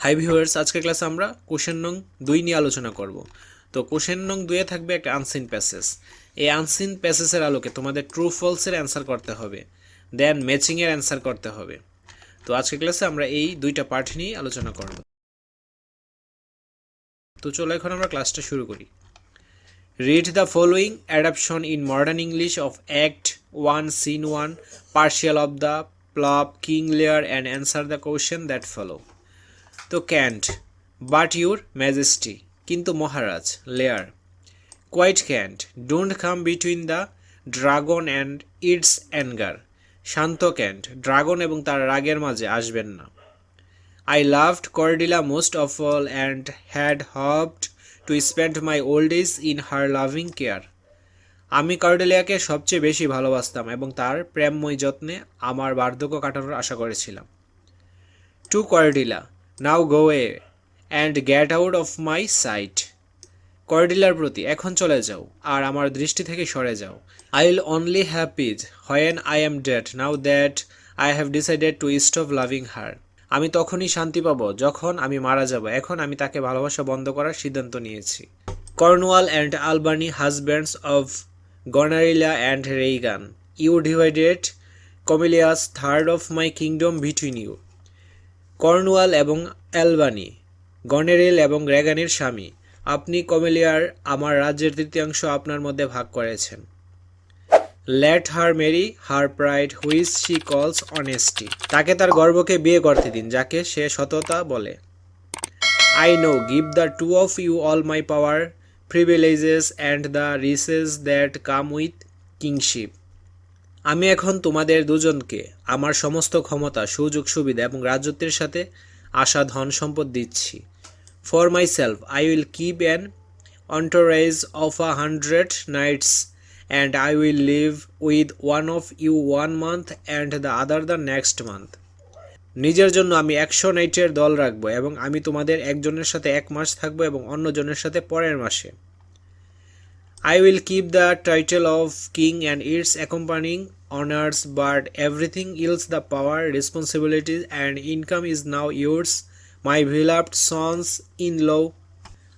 Hi viewers আজকের ক্লাসে আমরা কোশ্চেন নং দুই নিয়ে আলোচনা করব। তো কোশ্চেন নং দুয়ে থাকবে একটা আনসিন প্যাসেজ এই আনসিন প্যাসেজের আলোকে তোমাদের ট্রু ফলসের অ্যান্সার করতে হবে। দেন ম্যাচিংয়ের অ্যান্সার করতে হবে। তো আজকের ক্লাসে আমরা এই দুইটা পার্ট নিয়ে আলোচনা করব। তো চলো এখন আমরা ক্লাসটা শুরু করি। Read the following adaptation in modern English of Act 1, Scene 1, partial of the plop King Lear and answer the question that follow. তো ক্যান্ট বাট ইউর ম্যাজেস্টি কিন্তু মহারাজ Lear quiet Kent don't come between the dragon and its anger Shanto Kent dragon এবং তার রাগের মাঝে আসবেন না। I loved Cordelia most of all and had hoped to spend my old days in her loving care আমি কর্ডেলিয়াকে সবচেয়ে বেশি ভালোবাসতাম এবং তার প্রেমময় যত্নে আমার বার্ধক্য কাটানোর আশা করেছিলাম। To Cordelia now go a and get out of my sight কর্ডিলার প্রতি, এখন চলে যাও, আর আমার দৃষ্টি থেকে সরে যাও। I will only have peace when I am dead now that I have decided to stop loving her আমি তখনই শান্তি পাবো যখন আমি মারা যাব। এখন আমি তাকে ভালোবাসা বন্ধ করার সিদ্ধান্ত নিয়েছি। Cornwall and Albany husbands of Goneril and Regan you divided কমিলিয়াস third of my kingdom between you Cornwall এবং অ্যালবানি, গনেরেল এবং রেগানের স্বামী। আপনি কমেলিয়ার আমার রাজ্যের তৃতীয়াংশ আপনার মধ্যে ভাগ করেছেন। Let her marry, her pride which she calls honesty. তাকে তার গর্বকে বিয়ে করতে দিন, যাকে সে সততা বলে। I know, give the two of you all my power, privileges and the riches that come with kingship. আমি এখন তোমাদের দুজনকে আমার সমস্ত ক্ষমতা, সুযোগ, সুবিধা এবং রাজত্বের সাথে আশা, ধন সম্পদ দিচ্ছি। For myself I will keep an entourage of a hundred knights and I will live with one of you one month and the other the next month নিজের জন্য আমি একশো নাইটের দল রাখব এবং আমি তোমাদের একজনের সাথে এক মাস থাকব এবং অন্যজনের সাথে পরের মাসে। I will keep the title of king and its accompanying honors, but everything else the power, responsibilities, and income is now yours, my beloved sons in law.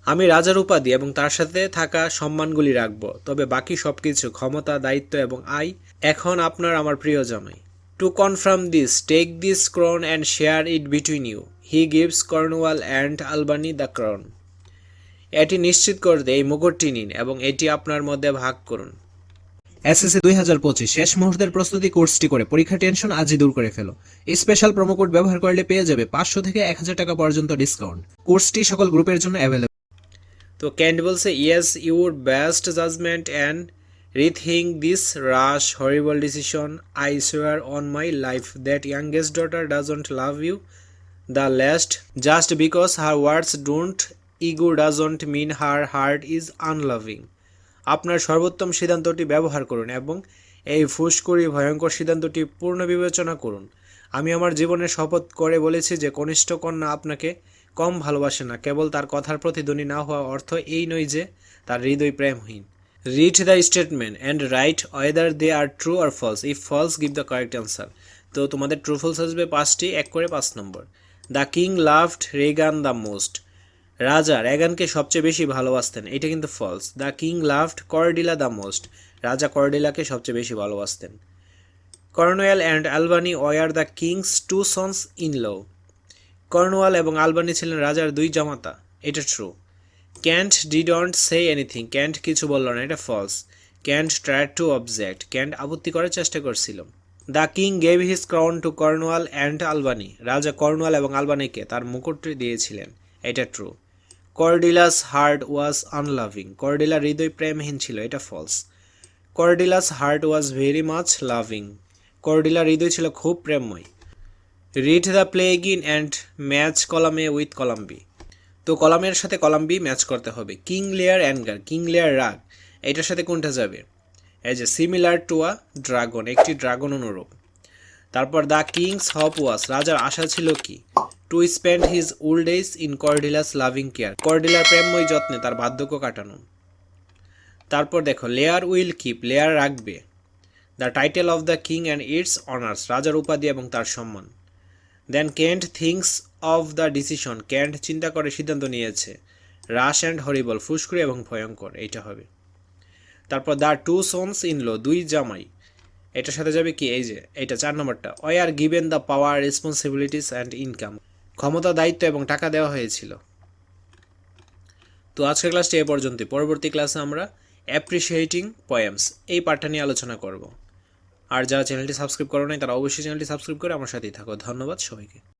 আমি রাজার উপাধি এবং তার সাথে থাকা সম্মানগুলি রাখব তবে বাকি সবকিছু ক্ষমতা দায়িত্ব এবং আয় এখন আপনার আমার প্রিয় জামাই to confirm this take this crown and share it between you he gives Cornwall and Albany the crown এটি নিশ্চিত করতে এই মুকুটটি নিন এবং এটি আপনার মধ্যে ভাগ করুন। এসএসসি দুই হাজার পঁচিশ শেষ মুহূর্তের প্রস্তুতি কোর্সটি করে। পরীক্ষা টেনশন আজই দূর করে ফেলো। স্পেশাল প্রোমো কোড ব্যবহার করলে পেয়ে যাবে পাঁচশো থেকে এক হাজার টাকা পর্যন্ত ডিসকাউন্ট কোর্সটি সকল গ্রুপের জন্য অ্যাভেলেবল তো ক্যান্ট বলছে yes your best judgement and rethink this rash horrible decision I swear on my life that youngest daughter doesn't love you the least just because her words don't ego doesn't mean her, heart is unloving. আপনার সর্বোত্তম সিদ্ধান্তটি ব্যবহার করুন এবং এই ফুসকুড়ি ভয়ঙ্কর সিদ্ধান্তটি পূর্ণ বিবেচনা করুন। আমি আমার জীবনে শপথ করে বলেছি যে কনিষ্ঠ কন্যা আপনাকে কম ভালোবাসে না, কেবল তার কথার প্রতিধ্বনি না হওয়া অর্থ এই নয় যে তার হৃদয় প্রেমহীন। Read the statement and write whether they are true or false if false give the correct answer তো তোমাদের ট্রু ফলস আসবে পাঁচটি, এক করে পাঁচ নম্বর। The king loved Regan the most রাজা রেগানকে সবচেয়ে বেশি ভালোবাসতেন, এটা কিন্তু false the king loved Cordelia the most রাজা কর্ডিলাকে সবচেয়ে বেশি ভালোবাসতেন। Cornwall and Albany were the king's two sons in law Cornwall এবং আলবানি ছিলেন রাজার দুই জামাতা, এটা ট্রু ক্যান্ট ডি ডিডন্ট সে এনিথিং ক্যান্ট কিছু বলল না, এটা false Kent try to object Kent আপত্তি করার চেষ্টা করছিল। The king gave his crown to Cornwall and Albany রাজা কর্নওয়াল এবং আলবানিকে তার মুকুটটি দিয়েছিলেন, এটা ট্রু কর্ডিলাস হার্ট ওয়াজ আনলাভিং কর্ডিলা হৃদয় প্রেমহীন ছিল, এটা false Cordelia's heart was very much loving কর্ডিলার হৃদয় ছিল খুব প্রেমময়। Read the play again and match কলামে উইথ কলাম্বি তো কলামের সাথে কলাম্বি ম্যাচ করতে হবে। King Lear anger King Lear রাগ, এটার সাথে কোনটা যাবে? As a similar to a dragon একটি ড্রাগন অনুরূপ। তারপর দ্য কিংস হপ ওয়াস রাজার আশা ছিল কি? To spend his old age in Cordelia's loving care কর্ডিলার প্রেমময় যত্নে তার বার্ধক্য কাটানো। তারপর দেখো লেয়ার উইল কিপ লেয়ার রাখবে। The title of the king and its honours রাজার উপাধি এবং তার সম্মান। Then Kent thinks of the decision Kent চিন্তা করে, সিদ্ধান্ত নিয়েছে। রাশ অ্যান্ড হরিবল ফুসকুরি এবং ভয়ঙ্কর, এইটা হবে। তারপর the two sons in law দুই জামাই। এটার সাথে যাবে কি? এই যে এটা চার নম্বরটা। Why are given the power responsibilities and income ক্ষমতা, দায়িত্ব এবং টাকা দেওয়া হয়েছিল। তো আজকের ক্লাসটি এ পর্যন্তই। পরবর্তী ক্লাসে আমরা অ্যাপ্রিসিয়েটিং পয়েমস এই পাঠটা নিয়ে আলোচনা করব। আর যারা চ্যানেলটি সাবস্ক্রাইব করো নাই, তারা অবশ্যই চ্যানেলটি সাবস্ক্রাইব করে আমার সাথেই থাকো। ধন্যবাদ সবাইকে।